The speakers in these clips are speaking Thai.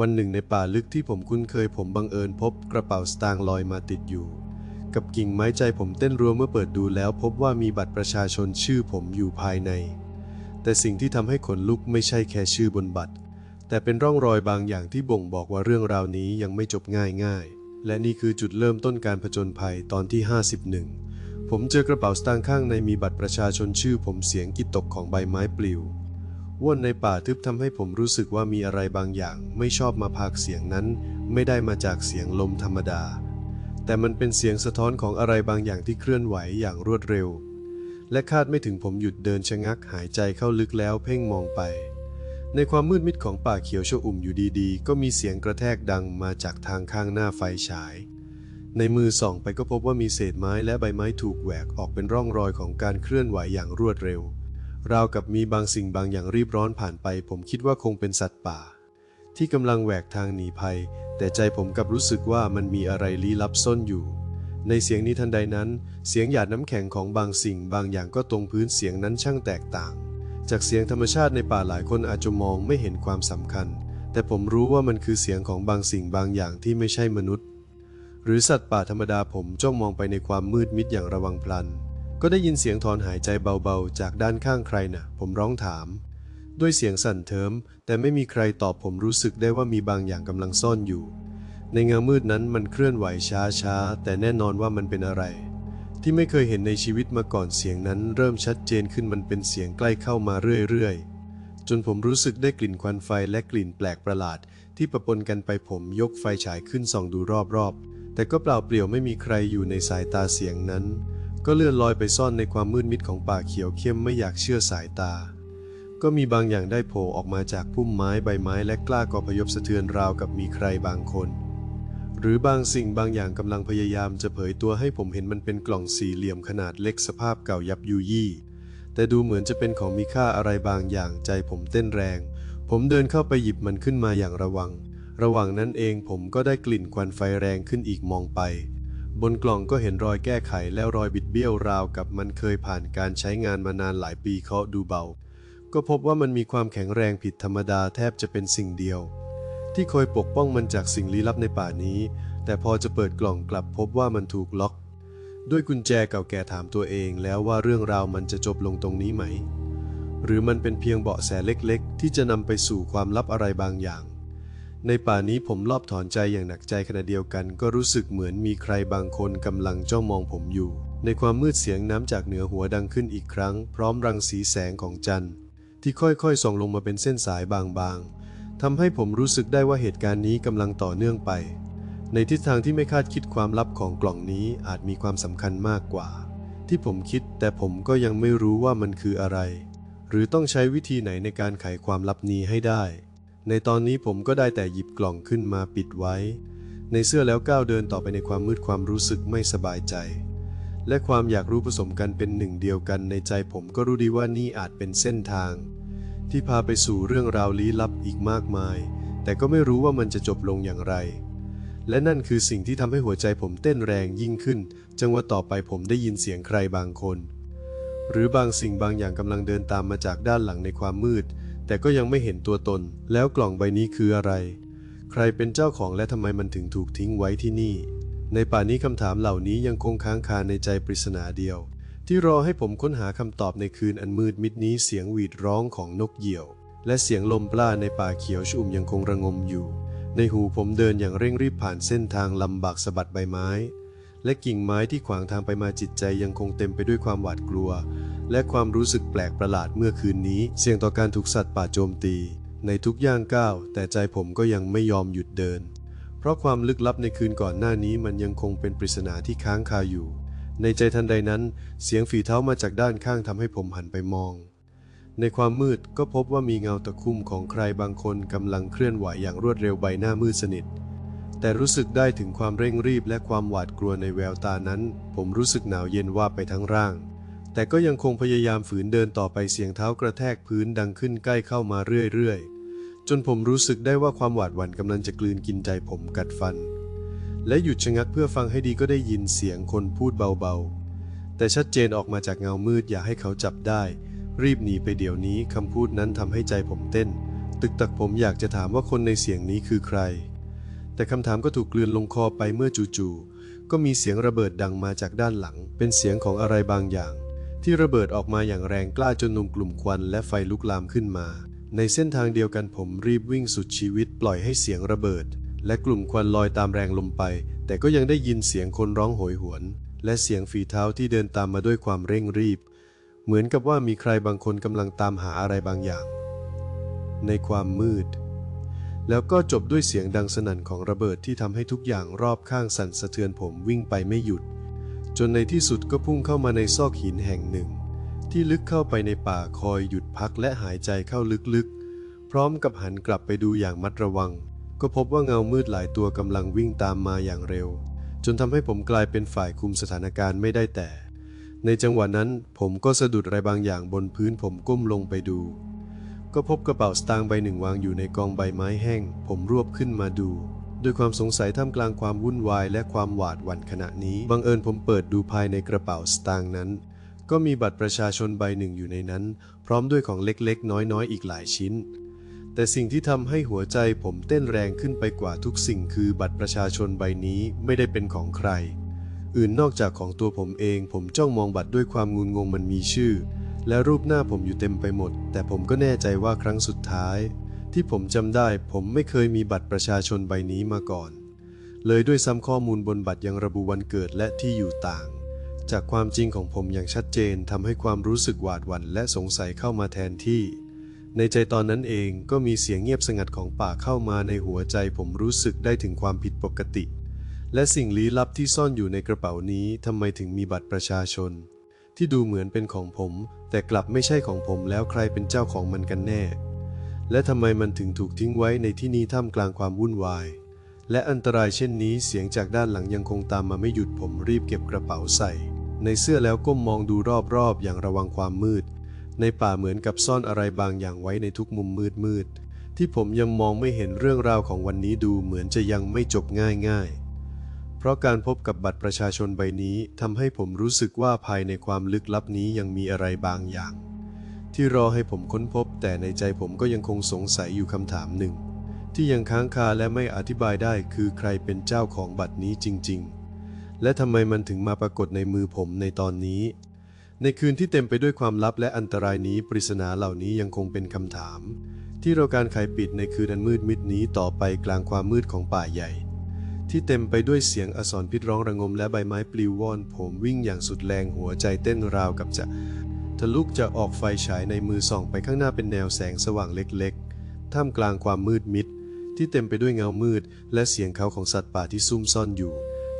วันหนึ่งในป่าลึกที่ผมคุ้นเคยผมบังเอิญพบกระเป๋าสตางค์ลอยมาติดอยู่ กับกิ่งไม้ใจผมเต้นรัวเมื่อเปิดดูแล้วพบว่ามีบัตรประชาชนชื่อผมอยู่ภายใน แต่สิ่งที่ทำให้ขนลุกไม่ใช่แค่ชื่อบนบัตร แต่เป็นร่องรอยบางอย่างที่บ่งบอกว่าเรื่องราวนี้ยังไม่จบง่ายๆ และนี่คือจุดเริ่มต้นการผจญภัยตอนที่ 51 ผมเจอกระเป๋าสตางค์ข้างในมีบัตรประชาชนชื่อผมเสียงกิตกของใบไม้ปลิว ว่นในป่าทึบทำให้ผมรู้สึกว่ามีอะไรบางอย่าง ไม่ชอบมาพากเสียงนั้น ไม่ได้มาจากเสียงลมธรรมดา แต่มันเป็นเสียงสะท้อนของอะไรบางอย่างที่เคลื่อนไหวอย่างรวดเร็ว และคาดไม่ถึงผมหยุดเดินชะงักหายใจเข้าลึกแล้วเพ่งมองไป ในความมืดมิดของป่าเขียวชอุ่มอยู่ดีๆ ก็มีเสียงกระแทกดังมาจากทางข้างหน้าไฟฉาย ในมือส่องไปก็พบว่ามีเศษไม้และใบไม้ถูกแหวกออกเป็นร่องรอยของการเคลื่อนไหวอย่างรวดเร็ว ราวกับมีบางสิ่งบางอย่างรีบร้อนผ่านไป ผมคิดว่าคงเป็นสัตว์ป่า ที่กำลังแหวกทางหนีภัย แต่ใจผมกลับรู้สึกว่ามันมีอะไรลี้ลับซ่อนอยู่ ในเสียงนี้ทันใดนั้น เสียงหยาดน้ำแข็งของบางสิ่งบางอย่างก็ตรงพื้นเสียงนั้นช่างแตกต่าง จากเสียงธรรมชาติในป่าหลายคนอาจจะมองไม่เห็นความสำคัญ แต่ผมรู้ว่ามันคือเสียงของบางสิ่งบางอย่างที่ไม่ใช่มนุษย์ หรือสัตว์ป่าธรรมดาผมจ้องมองไปในความมืดมิดอย่างระวังพลัน ก็ได้ยินเสียงถอนหายใจเบาๆ จากด้านข้างใครนะ่ะ ผมร้องถาม ด้วยเสียงสั่นเทิมแต่ไม่มีใครตอบผมรู้สึกได้ว่ามีบางอย่างกำลังซ่อนอยู่ ในเงามืดนั้นมันเคลื่อนไหวช้าๆ แต่แน่นอนว่ามันเป็นอะไร ที่ไม่เคยเห็นในชีวิตมาก่อนเสียงนั้น เริ่มชัดเจนขึ้นมันเป็นเสียงใกล้เข้ามาเรื่อยๆ จนผมรู้สึกได้กลิ่นควันไฟและกลิ่นแปลกประหลาด ที่ประปนกันไปผมยกไฟฉายขึ้นส่องดูรอบๆ แต่ก็เปล่าเปลี่ยวไม่มีใครอยู่ในสายตาเสียงนั้น ก็เลื่อนลอยไปซ่อนในความมืดมิดของป่าเขียวเข้มไม่อยากเชื่อสายตา ก็มีบางอย่างได้โผล่ออกมาจากพุ่มไม้ใบไม้และกล้ากอพยพสะเทือนราวกับมีใครบางคน หรือบางสิ่งบางอย่างกำลังพยายามจะเผยตัวให้ผมเห็นมันเป็นกล่องสี่เหลี่ยมขนาดเล็กสภาพเก่ายับยุยี่ แต่ดูเหมือนจะเป็นของมีค่าอะไรบางอย่างใจผมเต้นแรง ผมเดินเข้าไปหยิบมันขึ้นมาอย่างระวัง ระหว่างนั้นเองผมก็ได้กลิ่นควันไฟแรงขึ้นอีกมองไป บนกล่องก็เห็นรอยแก้ไขและรอยบิดเบี้ยวราวกับมันเคยผ่านการใช้งานมานานหลายปีเคาะดูเบา ก็พบว่ามันมีความแข็งแรงผิดธรรมดาแทบจะเป็นสิ่งเดียว ที่คอยปกป้องมันจากสิ่งลี้ลับในป่านี้ แต่พอจะเปิดกล่องกลับพบว่ามันถูกล็อก ด้วยกุญแจเก่าแก่ถามตัวเองแล้วว่าเรื่องราวมันจะจบลงตรงนี้ไหม หรือมันเป็นเพียงเบาะแสเล็กๆ ที่จะนำไปสู่ความลับอะไรบางอย่าง ในป่านี้ผมรอบถอนใจอย่างหนักใจขณะเดียวกัน ก็รู้สึกเหมือนมีใครบางคนกำลังจ้องมองผมอยู่ ในความมืดเสียงน้ำจากเหนือหัวดังขึ้นอีกครั้ง พร้อมรังสีแสงของจันทร์ ที่ค่อยๆส่องลงมาเป็นเส้นสายบางๆทำให้ผมรู้สึกได้ว่าเหตุการณ์นี้กำลังต่อเนื่องไป ในทิศทางที่ไม่คาดคิดความลับของกล่องนี้อาจมีความสำคัญมากกว่า ที่ผมคิดแต่ผมก็ยังไม่รู้ว่ามันคืออะไร หรือต้องใช้วิธีไหนในการไขความลับนี้ให้ได้ ในตอนนี้ผมก็ได้แต่หยิบกล่องขึ้นมาปิดไว้ ในเสื้อแล้วก้าวเดินต่อไปในความมืดความรู้สึกไม่สบายใจ และความอยากรู้ผสมกันเป็นหนึ่งเดียวกันในใจผมก็รู้ดีว่านี่อาจเป็นเส้นทาง ที่พาไปสู่เรื่องราวลี้ลับอีกมากมาย แต่ก็ไม่รู้ว่ามันจะจบลงอย่างไร และนั่นคือสิ่งที่ทำให้หัวใจผมเต้นแรงยิ่งขึ้น จังหวะต่อไปผมได้ยินเสียงใครบางคน หรือบางสิ่งบางอย่างกำลังเดินตามมาจากด้านหลังในความมืด แต่ก็ยังไม่เห็นตัวตน แล้วกล่องใบนี้คืออะไร ใครเป็นเจ้าของและทำไมมันถึงถูกทิ้งไว้ที่นี่ ในป่านี้คำถามเหล่านี้ยังคงค้างคาในใจปริศนาเดียว ที่รอให้ผมค้นหาคำตอบในคืนอันมืดมิดนี้เสียงหวีดร้องของนกเหยี่ยว และเสียงลมปล้าในป่าเขียวชุ่มยังคงระงมอยู่ ในหูผมเดินอย่างเร่งรีบผ่านเส้นทางลำบากสะบัดใบไม้ และกิ่งไม้ที่ขวางทางไปมาจิตใจยังคงเต็มไปด้วยความหวาดกลัว และความรู้สึกแปลกประหลาดเมื่อคืนนี้ เสี่ยงต่อการถูกสัตว์ป่าโจมตี ในทุกย่างก้าว แต่ใจผมก็ยังไม่ยอมหยุดเดิน เพราะความลึกลับในคืนก่อนหน้านี้มันยังคงเป็นปริศนาที่ค้างคาอยู่ ในใจทันใดนั้น เสียงฝีเท้ามาจากด้านข้างทำให้ผมหันไปมอง ในความมืดก็พบว่ามีเงาตะคุ่มของใครบางคนกำลังเคลื่อนไหวอย่างรวดเร็วใบหน้ามืดสนิท แต่รู้สึกได้ถึงความเร่งรีบและความหวาดกลัวในแววตานั้น ผมรู้สึกหนาวเย็นว่าไปทั้งร่าง แต่ก็ยังคงพยายามฝืนเดินต่อไปเสียงเท้ากระแทกพื้นดังขึ้นใกล้เข้ามาเรื่อยๆ จนผมรู้สึกได้ว่าความหวาดหวั่นกำลังจะกลืนกินใจผมกัดฟัน และหยุดชะงักเพื่อฟังให้ดีก็ได้ยินเสียงคนพูดเบาๆ แต่ชัดเจนออกมาจากเงามืดอย่าให้เขาจับได้ รีบหนีไปเดี๋ยวนี้คำพูดนั้นทำให้ใจผมเต้น ตึกตักผมอยากจะถามว่าคนในเสียงนี้คือใคร แต่คำถามก็ถูกกลืนลงคอไปเมื่อจู่ๆก็มีเสียงระเบิดดังมาจากด้านหลัง เป็นเสียงของอะไรบางอย่าง ที่ระเบิดออกมาอย่างแรงกล้าจนนุมกลุ่มควันและไฟลุกลามขึ้นมา ในเส้นทางเดียวกันผมรีบวิ่งสุดชีวิตปล่อยให้เสียงระเบิด และกลุ่มควันลอยตามแรงลมไป แต่ก็ยังได้ยินเสียงคนร้องโหยหวน และเสียงฝีเท้าที่เดินตามมาด้วยความเร่งรีบ เหมือนกับว่ามีใครบางคนกำลังตามหาอะไรบางอย่าง ในความมืด แล้วก็จบด้วยเสียงดังสนั่นของระเบิดที่ทำให้ทุกอย่างรอบข้างสั่นสะเทือนผมวิ่งไปไม่หยุด จนในที่สุดก็พุ่งเข้ามาในซอกหินแห่งหนึ่ง ที่ลึกเข้าไปในป่าคอยหยุดพักและหายใจเข้าลึกๆ พร้อมกับหันกลับไปดูอย่างมัดระวัง ก็พบว่าเงามืดหลายตัวกำลังวิ่งตามมาอย่างเร็ว จนทำให้ผมกลายเป็นฝ่ายคุมสถานการณ์ไม่ได้แต่ ในจังหวะนั้นผมก็สะดุดอะไรบางอย่างบนพื้นผมก้มลงไปดู ก็พบกระเป๋าสตางค์ใบหนึ่งวางอยู่ในกองใบไม้แห้ง ผมรวบขึ้นมาดูด้วยความสงสัยท่ามกลางความวุ่นวายและความหวาดหวั่นขณะนี้ บังเอิญผมเปิดดูภายในกระเป๋าสตางค์นั้น ก็มีบัตรประชาชนใบหนึ่งอยู่ในนั้น พร้อมด้วยของเล็กๆ น้อยๆอีกหลายชิ้น แต่สิ่งที่ทำให้หัวใจผมเต้นแรงขึ้นไปกว่าทุกสิ่งคือบัตรประชาชนใบนี้ไม่ได้เป็นของใคร อื่นนอกจากของตัวผมเอง ผมจ้องมองบัตรด้วยความงุนงงมันมีชื่อ และรูปหน้าผมอยู่เต็มไปหมด แต่ผมก็แน่ใจว่าครั้งสุดท้าย ที่ผมจำได้ผมไม่เคยมีบัตรประชาชนใบนี้มาก่อน เลยด้วยซ้ำข้อมูลบนบัตรยังระบุวันเกิดและที่อยู่ต่าง จากความจริงของผมอย่างชัดเจนทำให้ความรู้สึกหวาดหวั่นและสงสัยเข้ามาแทนที่ ในใจตอนนั้นเองก็มีเสียงเงียบสงัดของป่าเข้ามาในหัวใจ ผมรู้สึกได้ถึงความผิดปกติ และสิ่งลี้ลับที่ซ่อนอยู่ในกระเป๋านี้ทำไมถึงมีบัตรประชาชน ที่ดูเหมือนเป็นของผม แต่กลับไม่ใช่ของผมแล้วใครเป็นเจ้าของมันกันแน่ และทำไมมันถึงถูกทิ้งไว้ในที่นี้ท่ามกลางความวุ่นวาย และอันตรายเช่นนี้เสียงจากด้านหลังยังคงตามมาไม่หยุดผมรีบเก็บกระเป๋าใส่ ในเสื้อแล้วก้มมองดูรอบๆ อย่างระวังความมืด ในป่าเหมือนกับซ่อนอะไรบางอย่างไว้ในทุกมุมมืดๆที่ผมยังมองไม่เห็นเรื่องราวของวันนี้ดูเหมือนจะยังไม่จบง่ายๆ เพราะการพบกับบัตรประชาชนใบนี้ทำให้ผมรู้สึกว่าภายในความลึกลับนี้ยังมีอะไรบางอย่าง ที่รอให้ผมค้นพบ แต่ในใจผมก็ยังคงสงสัยอยู่คำถามหนึ่ง ที่ยังค้างคาและไม่อธิบายได้คือใครเป็นเจ้าของบัตรนี้จริง ๆ และทำไมมันถึงมาปรากฏในมือผมในตอนนี้ ในคืนที่เต็มไปด้วยความลับและอันตรายนี้ปริศนาเหล่านี้ยังคงเป็นคำถาม ที่เราการไขปิดในคืนอันมืดมิดนี้ต่อไปกลางความมืดของป่าใหญ่ ที่เต็มไปด้วยเสียงอสรพิษร้องระงมและใบไม้ปลิวว่อนผมวิ่งอย่างสุดแรงหัวใจเต้นราวกับจะทะลุจะออกไฟฉายในมือส่องไปข้างหน้าเป็นแนวแสงสว่างเล็กๆ ท่ามกลางความมืดมิด ที่เต็มไปด้วยเงามืด และเสียงเขาของสัตว์ป่าที่ซุ่มซ่อนอยู่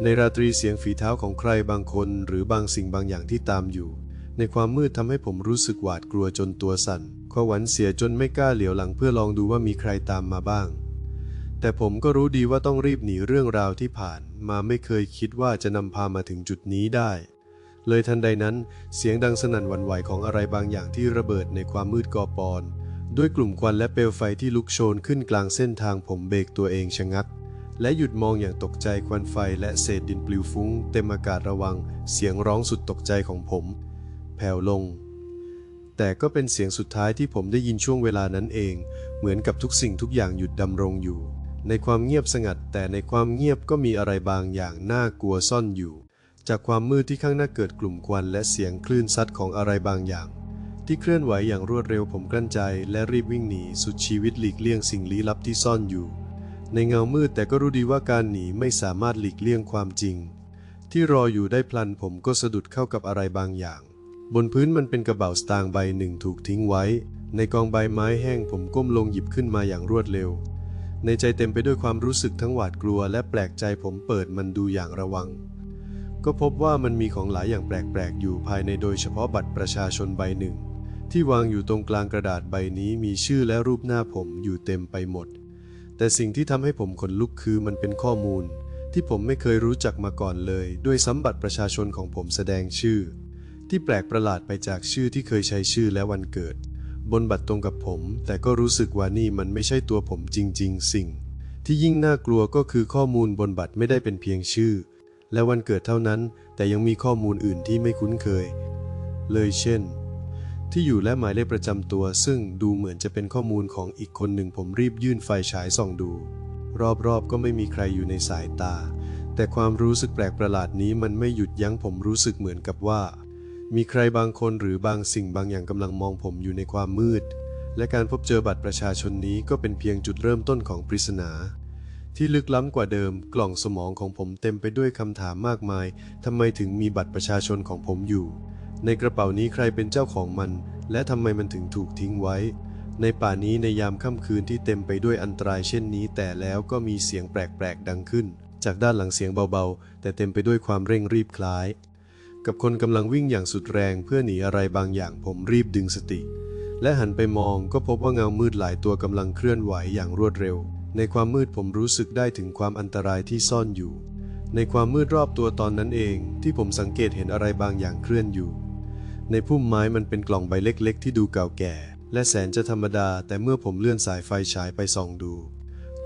ในราตรีเสียงฝีเท้าของใครบางคนหรือบางสิ่งบางอย่างที่ตามอยู่ ในความมืดทำให้ผมรู้สึกหวาดกลัวจนตัวสั่นขวัญเสียจนไม่กล้าเหลียวหลังเพื่อลองดูว่ามีใครตามมาบ้าง แต่ผมก็รู้ดีว่าต้องรีบหนีเรื่องราวที่ผ่าน มาไม่เคยคิดว่าจะนำพามาถึงจุดนี้ได้ เลยทันใดนั้น เสียงดังสนั่นหวั่นไหวของอะไรบางอย่างที่ระเบิดในความมืดกอปอน ด้วยกลุ่มควันและเปลวไฟที่ลุกโชนขึ้นกลางเส้นทางผมเบรกตัวเองชะงัก และหยุดมองอย่างตกใจควันไฟและเศษดินปลิวฟุ้ง เต็มอากาศระวัง เสียงร้องสุดตกใจของผม แผ่วลงแต่ก็เป็นเสียงสุดท้ายที่ผมได้ยินช่วงเวลานั้นเอง เหมือนกับทุกสิ่งทุกอย่างหยุดดำรงอยู่ ในความเงียบสงัด แต่ในความเงียบก็มีอะไรบางอย่างน่ากลัวซ่อนอยู่ จากความมืดที่ข้างหน้าเกิดกลุ่มควันและเสียงคลื่นซัดของอะไรบางอย่าง ที่เคลื่อนไหวอย่างรวดเร็วผมกลั้นใจ และรีบวิ่งหนีสุดชีวิตหลีกเลี่ยงสิ่งลี้ลับที่ซ่อนอยู่ ในเงามืดแต่ก็รู้ดีว่าการหนีไม่สามารถหลีกเลี่ยงความจริง ที่รออยู่ได้พลันผมก็สะดุดเข้ากับอะไรบางอย่าง บนพื้นมันเป็นกระเป๋าสตางค์ใบหนึ่งถูกทิ้งไว้ ในกองใบไม้แห้งผมก้มลงหยิบขึ้นมาอย่างรวดเร็ว ในใจเต็มไปด้วยความรู้สึกทั้งหวาดกลัวและแปลกใจผมเปิดมันดูอย่างระวัง ก็พบว่ามันมีของหลายอย่างแปลกๆ อยู่ภายในโดยเฉพาะบัตรประชาชนใบหนึ่ง ที่วางอยู่ตรงกลางกระดาษใบนี้มีชื่อและรูปหน้าผมอยู่เต็มไปหมด แต่สิ่งที่ทำให้ผมขนลุกคือมันเป็นข้อมูล ที่ผมไม่เคยรู้จักมาก่อนเลย ด้วยซ้ำบัตรประชาชนของผมแสดงชื่อ ที่แปลกประหลาดไปจากชื่อที่เคยใช้ชื่อและวันเกิด บนบัตรตรงกับผม แต่ก็รู้สึกว่านี่มันไม่ใช่ตัวผมจริง ๆ สิ่ง ที่ยิ่งน่ากลัวก็คือข้อมูลบนบัตรไม่ได้เป็นเพียงชื่อ และวันเกิดเท่านั้น แต่ยังมีข้อมูลอื่นที่ไม่คุ้นเคย เลยเช่น ที่อยู่และหมายเลขประจำตัว ซึ่งดูเหมือนจะเป็นข้อมูลของอีกคนหนึ่งผมรีบยื่นไฟฉายส่องดู รอบๆก็ไม่มีใครอยู่ในสายตา แต่ความรู้สึกแปลกประหลาดนี้มันไม่หยุดยั้งผมรู้สึกเหมือนกับว่า มีใครบางคนหรือบางสิ่งบางอย่างกำลังมองผมอยู่ในความมืด และการพบเจอบัตรประชาชนนี้ก็เป็นเพียงจุดเริ่มต้นของปริศนา ที่ลึกล้ำกว่าเดิม กล่องสมองของผมเต็มไปด้วยคำถามมากมายทำไมถึงมีบัตรประชาชนของผมอยู่ ในกระเป๋านี้ใครเป็นเจ้าของมัน และทำไมมันถึงถูกทิ้งไว้ ในป่านี้ในยามค่ำคืนที่เต็มไปด้วยอันตรายเช่นนี้ แต่แล้วก็มีเสียงแปลกๆดังขึ้น จากด้านหลังเสียงเบาๆ แต่เต็มไปด้วยความเร่งรีบคล้าย กับคนกำลังวิ่งอย่างสุดแรงเพื่อหนีอะไรบางอย่างผมรีบดึงสติ และหันไปมองก็พบว่าเงามืดหลายตัวกำลังเคลื่อนไหวอย่างรวดเร็ว ในความมืดผมรู้สึกได้ถึงความอันตรายที่ซ่อนอยู่ ในความมืดรอบตัวตอนนั้นเอง ที่ผมสังเกตเห็นอะไรบางอย่างเคลื่อนอยู่ ในพุ่มไม้มันเป็นกล่องใบเล็กๆ ที่ดูเก่าแก่ และแสนจะธรรมดา แต่เมื่อผมเลื่อนสายไฟฉายไปส่องดู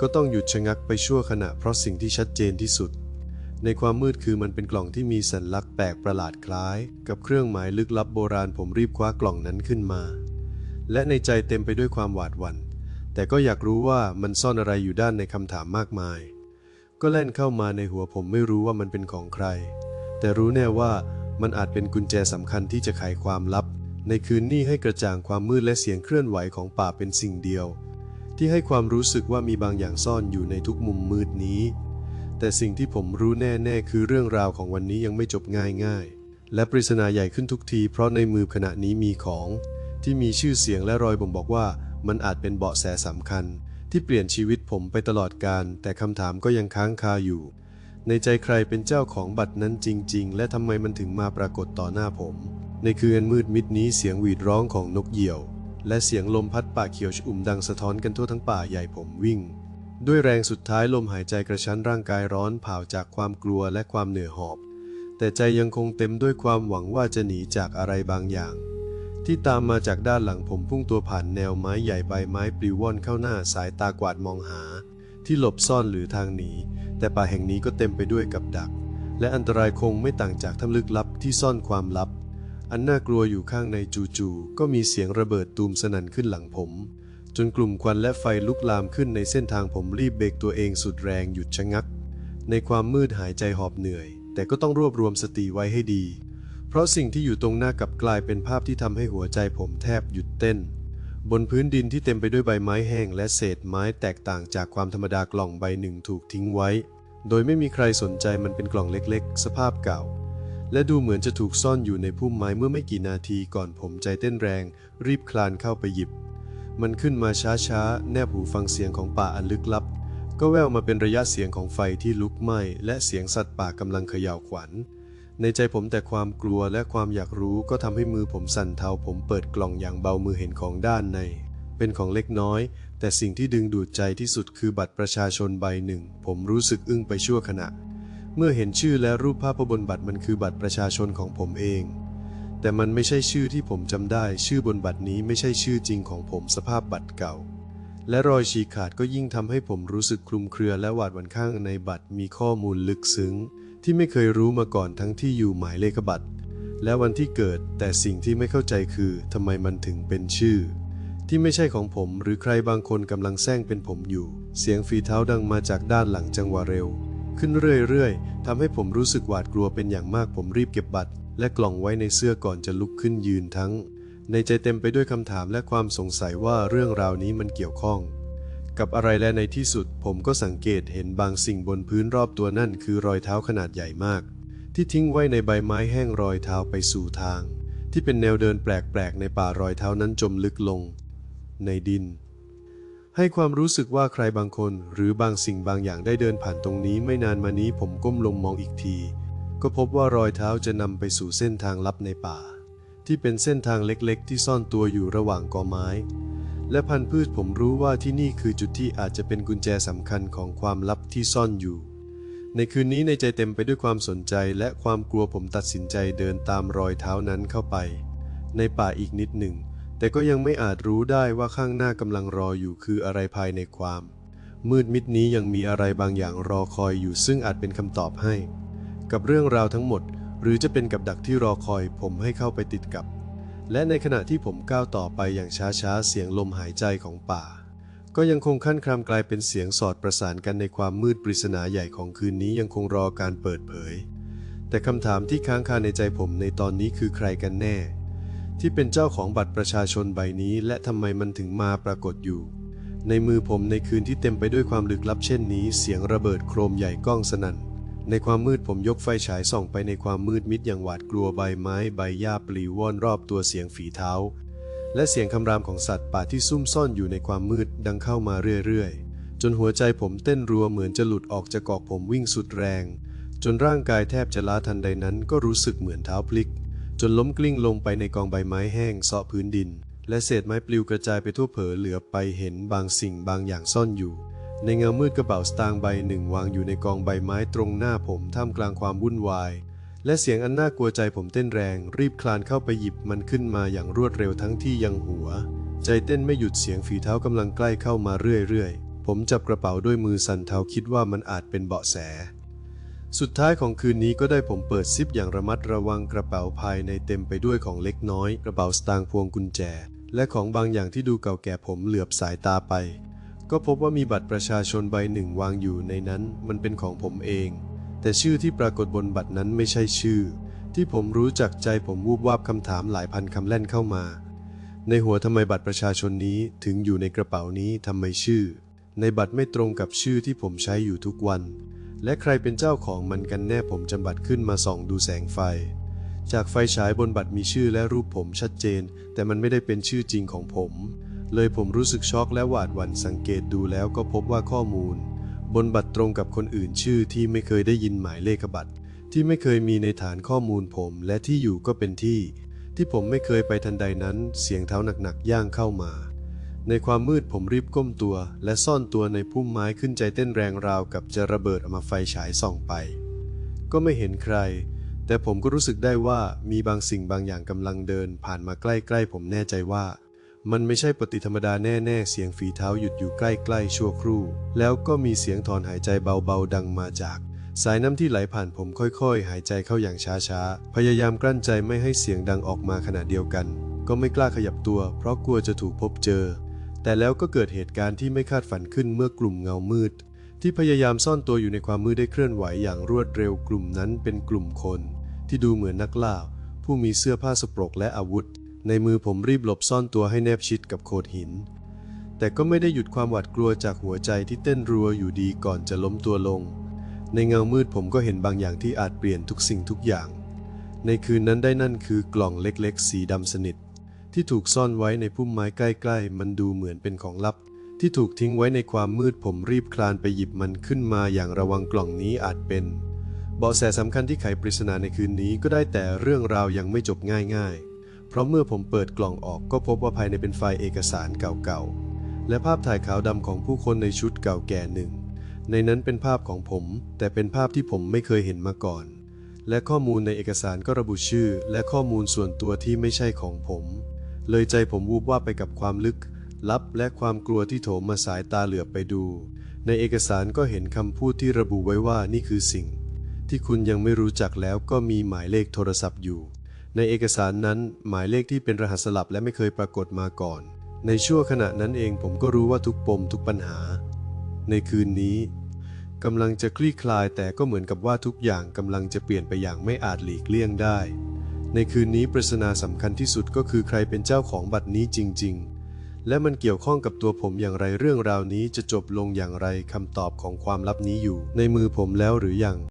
ก็ต้องหยุดชะงักไปชั่วขณะเพราะสิ่งที่ชัดเจนที่สุด ในความมืดคือมันเป็นกล่องที่มีสัญลักษณ์แปลกประหลาดคล้าย กับเครื่องหมายลึกลับโบราณผมรีบคว้ากล่องนั้นขึ้นมา และในใจเต็มไปด้วยความหวาดหวัน่น แต่ก็อยากรู้ว่ามันซ่อนอะไรอยู่ด้านในคำถามมากมาย ก็แล่นเข้ามาในหัวผมไม่รู้ว่ามันเป็นของใคร แต่รู้แน่ว่ามันอาจเป็นกุญแจสำคัญที่จะไขความลับ ในคืนนี้ให้กระจ่างความมืดและเสียงเคลื่อนไหวของป่าเป็นสิ่งเดียว ที่ให้ความรู้สึกว่ามีบางอย่างซ่อนอยู่ในทุกมุมมืดนี้ แต่สิ่งที่ผมรู้แน่ๆคือเรื่องราวของวันนี้ยังไม่จบง่ายๆ และปริศนาใหญ่ขึ้นทุกทีเพราะในมือขณะนี้มีของ ที่มีชื่อเสียงและรอยบ่งบอกว่ามันอาจเป็นเบาะแสสำคัญ ที่เปลี่ยนชีวิตผมไปตลอดการ แต่คำถามก็ยังค้างคาอยู่ ในใจใครเป็นเจ้าของบัตรนั้นจริง ๆ และทำไมมันถึงมาปรากฏต่อหน้าผม ในคืนมืดมิดนี้เสียงหวีดร้องของนกเหยี่ยว และเสียงลมพัดป่าเขียวชอุ่มดังสะท้อนกันทั่วทั้งป่าใหญ่ผมวิ่ง ด้วยแรงสุดท้ายลมหายใจกระชั้นร่างกายร้อนเผาจากความกลัวและความเหนื่อยหอบ แต่ใจยังคงเต็มด้วยความหวังว่าจะหนีจากอะไรบางอย่าง ที่ตามมาจากด้านหลังผมพุ่งตัวผ่านแนวไม้ใหญ่ใบไม้ปลิวว่อนเข้าหน้าสายตากวาดมองหา ที่หลบซ่อนหรือทางหนี แต่ป่าแห่งนี้ก็เต็มไปด้วยกับดัก และอันตรายคงไม่ต่างจากถ้ำลึกลับที่ซ่อนความลับ อันน่ากลัวอยู่ข้างในจู่ๆก็มีเสียงระเบิดตูมสนั่นขึ้นหลังผม นกลุ่มควันและไฟลุกลามขึ้นในเส้นทางผมรีบเบรกตัวเองสุดแรงหยุดชะงัก ในความมืดหายใจหอบเหนื่อย แต่ก็ต้องรวบรวมสติไว้ให้ดี เพราะสิ่งที่อยู่ตรงหน้ากับกลายเป็นภาพที่ทำให้หัวใจผมแทบหยุดเต้น บนพื้นดินที่เต็มไปด้วยใบไม้แห้งและเศษไม้แตกต่างจากความธรรมดากล่องใบหนึ่งถูกทิ้งไว้ โดยไม่มีใครสนใจมันเป็นกล่องเล็กๆ สภาพเก่าและดูเหมือนจะถูกซ่อนอยู่ในพุ่มไม้เมื่อไม่กี่นาทีก่อนผมใจเต้นแรง รีบคลานเข้าไปหยิบ มันขึ้นมาช้าๆ แนบหูฟังเสียงของป่าอันลึกลับ ก็แววมาเป็นระยะเสียงของไฟที่ลุกไหม้และเสียงสัตว์ป่ากำลังเขย่าวขวัญ ในใจผมแต่ความกลัวและความอยากรู้ก็ทำให้มือผมสั่นเทาผมเปิดกล่องอย่างเบามือเห็นของด้านใน เป็นของเล็กน้อย แต่สิ่งที่ดึงดูดใจที่สุดคือบัตรประชาชนใบหนึ่ง ผมรู้สึกอึ้งไปชั่วขณะ เมื่อเห็นชื่อและรูปภาพบนบัตรมันคือบัตรประชาชนของผมเอง แต่มันไม่ใช่ชื่อที่ผมจำได้ ชื่อบนบัตรนี้ไม่ใช่ชื่อจริงของผมสภาพบัตรเก่า และรอยฉีกขาดก็ยิ่งทำให้ผมรู้สึกคลุมเครือและหวาดหวั่นข้างในบัตรมีข้อมูลลึกซึ้ง ที่ไม่เคยรู้มาก่อนทั้งที่อยู่หมายเลขบัตร และวันที่เกิด แต่สิ่งที่ไม่เข้าใจคือทำไมมันถึงเป็นชื่อ ที่ไม่ใช่ของผมหรือใครบางคนกำลังแซงเป็นผมอยู่ เสียงฝีเท้าดังมาจากด้านหลังจังหวะเร็ว ขึ้นเรื่อยๆทำให้ผมรู้สึกหวาดกลัวเป็นอย่างมากผมรีบเก็บบัตร และกล่องไว้ในเสื้อก่อนจะลุกขึ้นยืนทั้ง ในใจเต็มไปด้วยคำถามและความสงสัยว่าเรื่องราวนี้มันเกี่ยวข้อง กับอะไรและในที่สุด ผมก็สังเกตเห็นบางสิ่งบนพื้นรอบตัวนั่นคือรอยเท้าขนาดใหญ่มาก ที่ทิ้งไว้ในใบไม้แห้งรอยเท้าไปสู่ทาง ที่เป็นแนวเดินแปลกๆในป่ารอยเท้านั้นจมลึกลง ในดินให้ความรู้สึกว่าใครบางคนหรือบางสิ่งบางอย่างได้เดินผ่านตรงนี้ไม่นานมานี้ผมก้มลงมองอีกที ก็พบว่ารอยเท้าจะนำไปสู่เส้นทางลับในป่า ที่เป็นเส้นทางเล็กๆ ที่ซ่อนตัวอยู่ระหว่างกอไม้ และพันธุ์พืชผมรู้ว่าที่นี่คือจุดที่อาจจะเป็นกุญแจสำคัญของความลับที่ซ่อนอยู่ ในคืนนี้ในใจเต็มไปด้วยความสนใจและความกลัวผมตัดสินใจเดินตามรอยเท้านั้นเข้าไป ในป่าอีกนิดหนึ่ง แต่ก็ยังไม่อาจรู้ได้ว่าข้างหน้ากำลังรออยู่คืออะไรภายในความ มืดมิดนี้ยังมีอะไรบางอย่างรอคอยอยู่ซึ่งอาจเป็นคำตอบให้ กับเรื่องราวทั้งหมด หรือจะเป็นกับดักที่รอคอยผมให้เข้าไปติดกับ และในขณะที่ผมก้าวต่อไปอย่างช้าๆ เสียงลมหายใจของป่า ก็ยังคงขั้นครามกลายเป็นเสียงสอดประสานกันในความมืดปริศนาใหญ่ของคืนนี้ยังคงรอการเปิดเผย แต่คำถามที่ค้างคาในใจผมในตอนนี้คือใครกันแน่ ที่เป็นเจ้าของบัตรประชาชนใบนี้ และทำไมมันถึงมาปรากฏอยู่ในมือผมในคืนที่เต็มไปด้วยความลึกลับเช่นนี้ เสียงระเบิดโครมใหญ่ก้องสนั่น ในความมืดผมยกไฟฉายส่องไปในความมืดมิดอย่างหวาดกลัวใบไม้ใบหญ้าปลิวว่อนรอบตัวเสียงฝีเท้า และเสียงคำรามของสัตว์ป่าที่ซุ่มซ่อนอยู่ในความมืดดังเข้ามาเรื่อยๆ จนหัวใจผมเต้นรัวเหมือนจะหลุดออกจากกอกผมวิ่งสุดแรง จนร่างกายแทบจะล้าทันใดนั้นก็รู้สึกเหมือนเท้าพลิก จนล้มกลิ้งลงไปในกองใบไม้แห้งเซาะพื้นดิน และเศษไม้ปลิวกระจายไปทั่วเผลอเหลือไปเห็นบางสิ่งบางอย่างซ่อนอยู่ ในเงามืดกระเป๋าสตางค์ใบหนึ่งวางอยู่ในกองใบไม้ตรงหน้าผมท่ามกลางความวุ่นวาย และเสียงอันน่ากลัวใจผมเต้นแรง รีบคลานเข้าไปหยิบมันขึ้นมาอย่างรวดเร็วทั้งที่ยังหัว ใจเต้นไม่หยุดเสียงฝีเท้ากำลังใกล้เข้ามาเรื่อยๆ ผมจับกระเป๋าด้วยมือสั่นเทาคิดว่ามันอาจเป็นเบาะแส สุดท้ายของคืนนี้ก็ได้ผมเปิดซิปอย่างระมัดระวังกระเป๋าภายในเต็มไปด้วยของเล็กน้อย กระเป๋าสตางค์พวงกุญแจ และของบางอย่างที่ดูเก่าแก่ผมเหลือบสายตาไป ก็พบว่ามีบัตรประชาชนใบหนึ่งวางอยู่ในนั้นมันเป็นของผมเอง แต่ชื่อที่ปรากฏบนบัตรนั้นไม่ใช่ชื่อ ที่ผมรู้จักใจผมวูบวาบคำถามหลายพันคำแล่นเข้ามา ในหัวทำไมบัตรประชาชนนี้ถึงอยู่ในกระเป๋านี้ทำไมชื่อ ในบัตรไม่ตรงกับชื่อที่ผมใช้อยู่ทุกวัน และใครเป็นเจ้าของมันกันแน่ผมจำบัตรขึ้นมาส่องดูแสงไฟ จากไฟฉายบนบัตรมีชื่อและรูปผมชัดเจน แต่มันไม่ได้เป็นชื่อจริงของผม เลยผมรู้สึกช็อกและหวาดหวั่นสังเกตดูแล้วก็พบว่าข้อมูล บนบัตรตรงกับคนอื่นชื่อที่ไม่เคยได้ยินหมายเลขบัตร ที่ไม่เคยมีในฐานข้อมูลผม และที่อยู่ก็เป็นที่ ที่ผมไม่เคยไปทันใดนั้น เสียงเท้าหนักๆย่างเข้ามา ในความมืดผมรีบก้มตัว และซ่อนตัวในพุ่มไม้ขึ้นใจเต้นแรงราวกับจะระเบิดออกมาไฟฉายส่องไป ก็ไม่เห็นใคร แต่ผมก็รู้สึกได้ว่ามีบางสิ่งบางอย่างกำลังเดิน ผ่านมาใกล้ๆ ผมแน่ใจว่า มันไม่ใช่ปฏิธรรมดาแน่ๆ เสียงฝีเท้าหยุดอยู่ใกล้ๆ ชั่วครู่ แล้วก็มีเสียงถอนหายใจเบาๆ ดังมาจาก สายน้ำที่ไหลผ่านผมค่อยๆ หายใจเข้าอย่างช้าๆ พยายามกลั้นใจไม่ให้เสียงดังออกมาขณะเดียวกัน ก็ไม่กล้าขยับตัว เพราะกลัวจะถูกพบเจอ แต่แล้วก็เกิดเหตุการณ์ที่ไม่คาดฝันขึ้นเมื่อกลุ่มเงามืด ที่พยายามซ่อนตัวอยู่ในความมืดได้เคลื่อนไหวอย่างรวดเร็วกลุ่มนั้นเป็นกลุ่มคน ที่ดูเหมือนนักล่าผู้มีเสื้อผ้าสปรกและอาวุธ ในมือผมรีบหลบซ่อนตัวให้แนบชิดกับโขดหิน แต่ก็ไม่ได้หยุดความหวาดกลัวจากหัวใจที่เต้นรัวอยู่ดีก่อนจะล้มตัวลง ในเงามืดผมก็เห็นบางอย่างที่อาจเปลี่ยนทุกสิ่งทุกอย่าง ในคืนนั้นได้นั่นคือกล่องเล็กๆ สีดำสนิท ที่ถูกซ่อนไว้ในพุ่มไม้ใกล้ๆ มันดูเหมือนเป็นของลับ ที่ถูกทิ้งไว้ในความมืดผมรีบคลานไปหยิบมันขึ้นมาอย่างระวังกล่องนี้อาจเป็นเบาะแสสำคัญที่ไขปริศนาในคืนนี้ก็ได้แต่เรื่องราวยังไม่จบง่ายๆ เพราะเมื่อผมเปิดกล่องออกก็พบว่าภายในเป็นไฟล์เอกสารเก่าๆ และภาพถ่ายขาวดำของผู้คนในชุดเก่าแก่หนึ่ง ในนั้นเป็นภาพของผม แต่เป็นภาพที่ผมไม่เคยเห็นมาก่อน และข้อมูลในเอกสารก็ระบุชื่อ และข้อมูลส่วนตัวที่ไม่ใช่ของผม เลยใจผมวูบว่าไปกับความลึก ลับและความกลัวที่โถมมาสายตาเหลือบไปดู ในเอกสารก็เห็นคำพูดที่ระบุไว้ว่านี่คือสิ่ง ที่คุณยังไม่รู้จักแล้วก็มีหมายเลขโทรศัพท์อยู่ ในเอกสารนั้นหมายเลขที่เป็นรหัสสลับและไม่เคยปรากฏมาก่อน ในชั่วขณะนั้นเองผมก็รู้ว่าทุกปมทุกปัญหา ในคืนนี้กำลังจะคลี่คลายแต่ก็เหมือนกับว่าทุกอย่างกำลังจะเปลี่ยนไปอย่างไม่อาจหลีกเลี่ยงได้ ในคืนนี้ปริศนาสำคัญที่สุดก็คือใครเป็นเจ้าของบัตรนี้จริง ๆ และมันเกี่ยวข้องกับตัวผมอย่างไรเรื่องราวนี้จะจบลงอย่างไรคำตอบของความลับนี้อยู่ ในมือผมแล้วหรือยัง